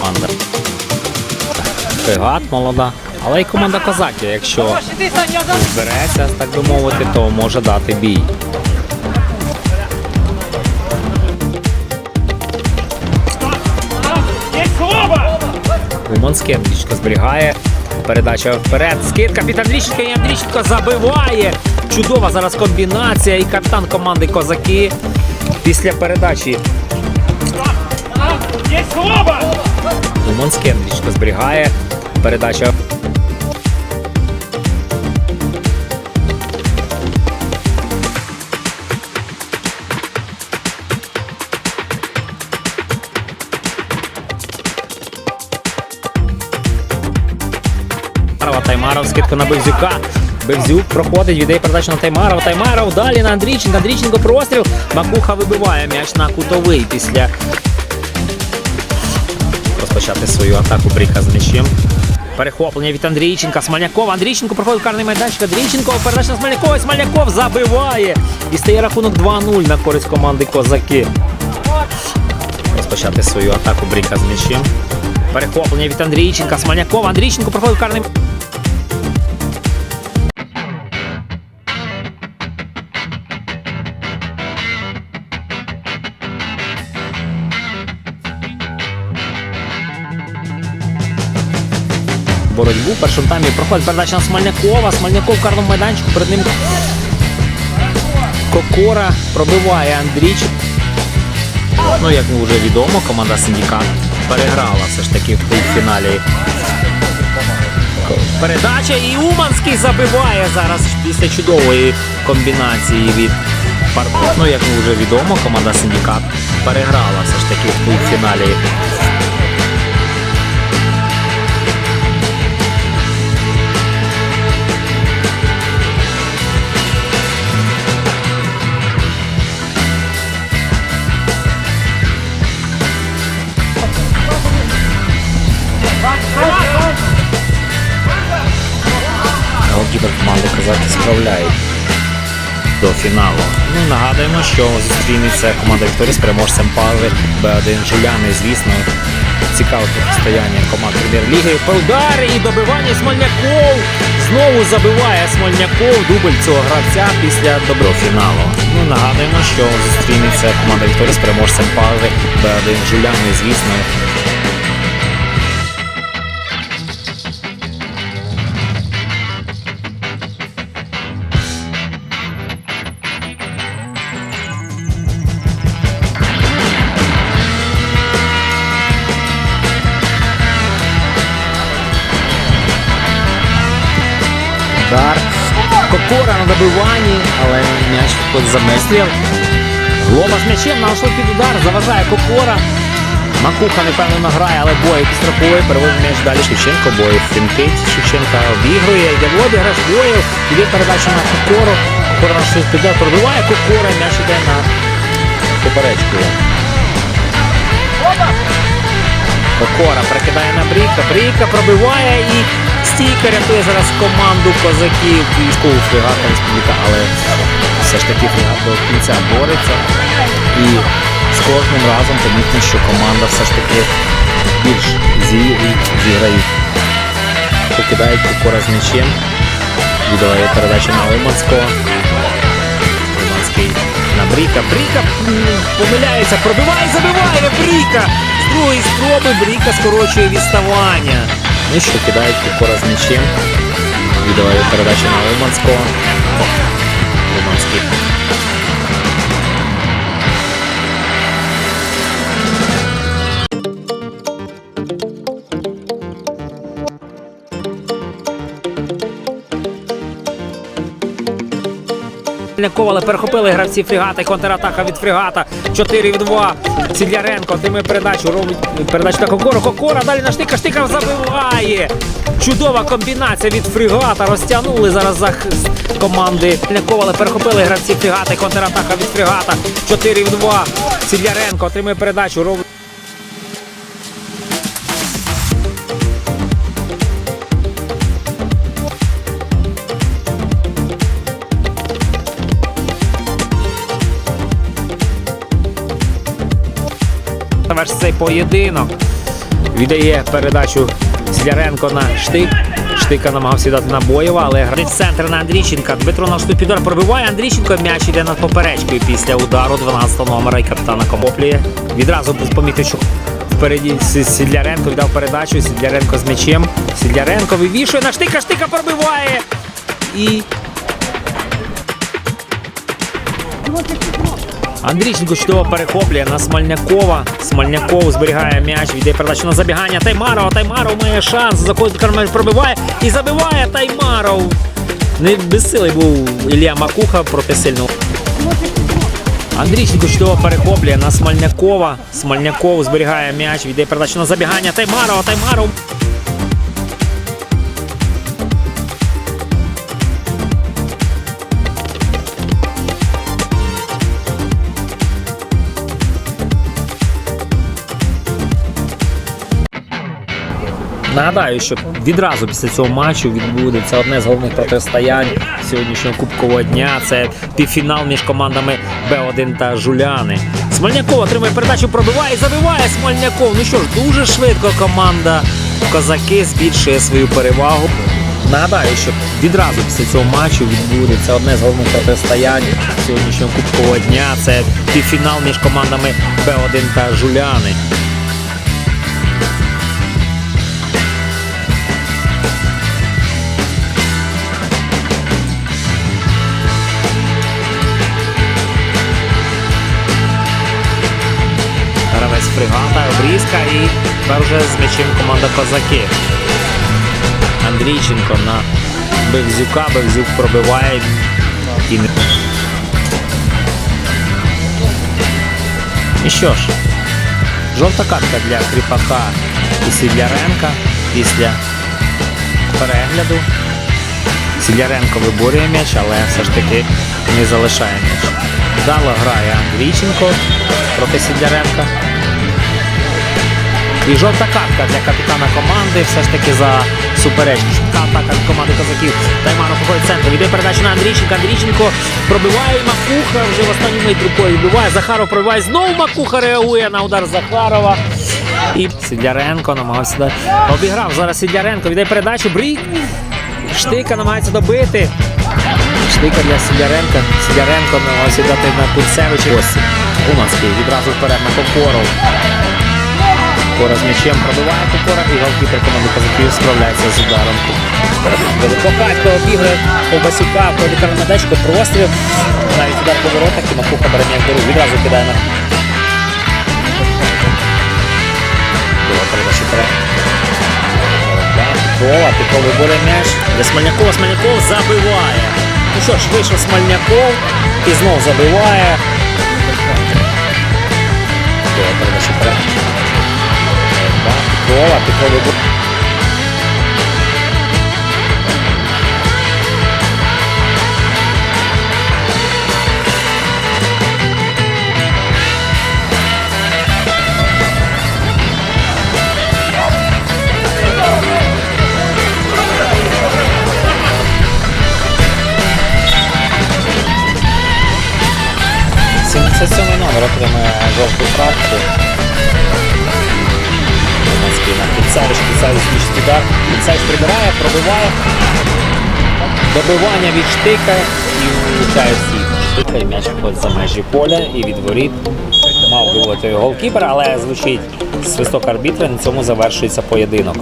Команда. Бригад молода. Але й команда козаків, якщо збереться, так би мовити, то може дати бій. Лимонський англічка зберігає. Передача вперед. Скидка під Андрійченко і Андрійченко забиває. Чудова зараз комбінація. І капітан команди Козаки після передачі. Лимонський Андрійченко зберігає. Передача. Таймарова, Таймаров, скидка на Бевзюка. Бевзюк проходить, віддає передачу на Таймарова. Таймаров далі на Андрійченка. Андрійченко простріл. Макуха вибиває м'яч на кутовий після розпочати свою атаку Бріка з м'ячем. Перехоплення від Андрійченка. Смоляков. Андрійченко проходить в карний майданчик. Андрійченко. Передача на Смолякова. І Смоляков забиває. І стає рахунок 2-0 на користь команди Козаки. Розпочати свою атаку Бріка з м'ячем. Перехоплення від Андрійченка. Смоляков. Андрійченко проходить карний боротьбу. В першому таймі проходить передача на Смольнякова. Смольняков в карному майданчику. Перед ним Кокора пробиває Андріч. Ну, як вже відомо, команда Синдикат переграла все ж таки в фіналі. Передача і Уманський забиває зараз після чудової комбінації від Парко. Ну, як вже відомо, команда Синдикат переграла все ж таки в фіналі. Голкіпер команди Казаки справляють до фіналу. Ну, нагадуємо, що зустрінеться команда Вікторії з переможцем Павли Б1 Жуляни. Звісно, цікаве протистояння команд прем'єр-ліги. Удар і добивання Смольняков. Знову забиває Смольняков дубль цього гравця після доброго фіналу. Ну, нагадуємо, що зустрінеться команда Вікторії з переможцем Павли Б1 Жуляни. Звісно, Кокора на добиванні, але м'яч виходить за Меслів. З м'ячем знайшов під удар, заважає Кокора. Макуха непевно грає, але Боєв підстраховує, переводить м'яч далі Шевченко. Боєв фінтить. Шевченка обігрує, йде в обіграш, Боєв. Іде передача на Кокору. Кокора щось піде, пробиває Кокора, м'яч іде на поперечку. Кокора перекидає на Бріка. Бріка пробиває і стійка рятує зараз команду козаків військову фрегата республіка, але все ж таки фрегат до кінця бореться. І з кожним разом помітно, що команда все ж таки більш зі- зіграють. Покидають Кокора з м'ячем. Віддає передачу на Оманського. Оманський на Бріка. Бріка помиляється, пробиває, забиває Бріка. З другої спроби Бріка скорочує відставання. Ну що, кидають Кокора з м'ячем. Віддаває передачу на Уманського. Оманський. Поляков, але перехопили гравці фрегата і контратака від фрегата. 4 в 2. Сідляренко отримує передачу. Робить передачу на Кокору. Кокора далі на штика. Штика забиває. Чудова комбінація від фрегата. Розтягнули зараз захист команди. Поляков, але перехопили гравці фрегата і контратака від фрегата. 4 в 2. Сідляренко отримує передачу. Робить Завершить цей поєдинок. Віддає передачу Сідяренко на штик. Штика намагався дати на Боєва, але в центр на Андрійченка. Дмитро на штук підор пробиває. Андрійченко м'яч йде над поперечкою після удару 12-го номера і капітана Комоплі. Відразу помітив, що впереді Сідляренко віддав передачу. Сідляренко з м'ячем. Сідляренко вивішує на штика. Штика пробиває. І Андрійченко чудово перехоплює на Смольнякова. Смольняков зберігає м'яч, віддає передачу на забігання. Таймарова. Таймаров має шанс. Заходить кармель, пробиває і забиває Таймаров. Не безсилий був Ілля Макуха проти сильного. Андрійченко чудово перехоплює на Смольнякова. Смольняков зберігає м'яч, віддає передачу на забігання. Таймарова. Таймаров. Нагадаю, що відразу після цього матчу відбудеться одне з головних протистоянь сьогоднішнього кубкового дня. Це півфінал між командами Б1 та Жуляни. Смольняков отримує передачу, пробиває і забиває Смольняков. Ну що ж, дуже швидко команда Козаки збільшує свою перевагу. Нагадаю, що відразу після цього матчу відбудеться одне з головних протистоянь сьогоднішнього кубкового дня. Це півфінал між командами Б1 та Жуляни. Фрегата, обрізка і тепер вже з м'ячем команда Козаки. Андрійченко на Бевзюка, Бевзюк пробиває і. І що ж, жовта картка для Кріпака і Сідляренка після перегляду. Сідляренко виборює м'яч, але все ж таки не залишає м'яч. Вдало грає Андрійченко проти Сідляренка. І жовта картка для капітана команди все ж таки за суперечність. Швидка атака від команди козаків. Тайманов проходить центр. Йде передача на Андрійченка. Андрійченко пробиває Макуха вже в останню мить рукою вбиває. Захаров пробиває. Знову Макуха реагує на удар Захарова. І Сідляренко намагався. Обіграв зараз Сідляренко. Віддає передачу. Брік. Штика намагається добити. Штика для Сідляренка. Сідляренко намагався дати на Кунцевича. Ось Уманський відразу вперед на Кокоров. Кора з м'ячем пробиває Кокора і голкіпер команди Козаків справляється з ударом. Великокатько обіграє Ковбасюка, входить Карнадечко, простріл. Навіть удар по воротах і Макуха бере м'яч до рук. Відразу кидає на Була передача вперед. Петрова, м'яч. Для Смольнякова Смольняков забиває. Ну що ж, вийшов Смольняков і знов забиває. Була передача вперед. bola, pegando bola. sensacionalno, verjetno, da me je zelo popravil. Кінцевич, Кінцевич зміщить удар. Кінцевич прибирає, пробиває. Добивання від штика і влучає всі. Штика і м'яч виходить за межі поля і від воріт. Мав бувати голкіпер, але звучить свисток арбітра, на цьому завершується поєдинок.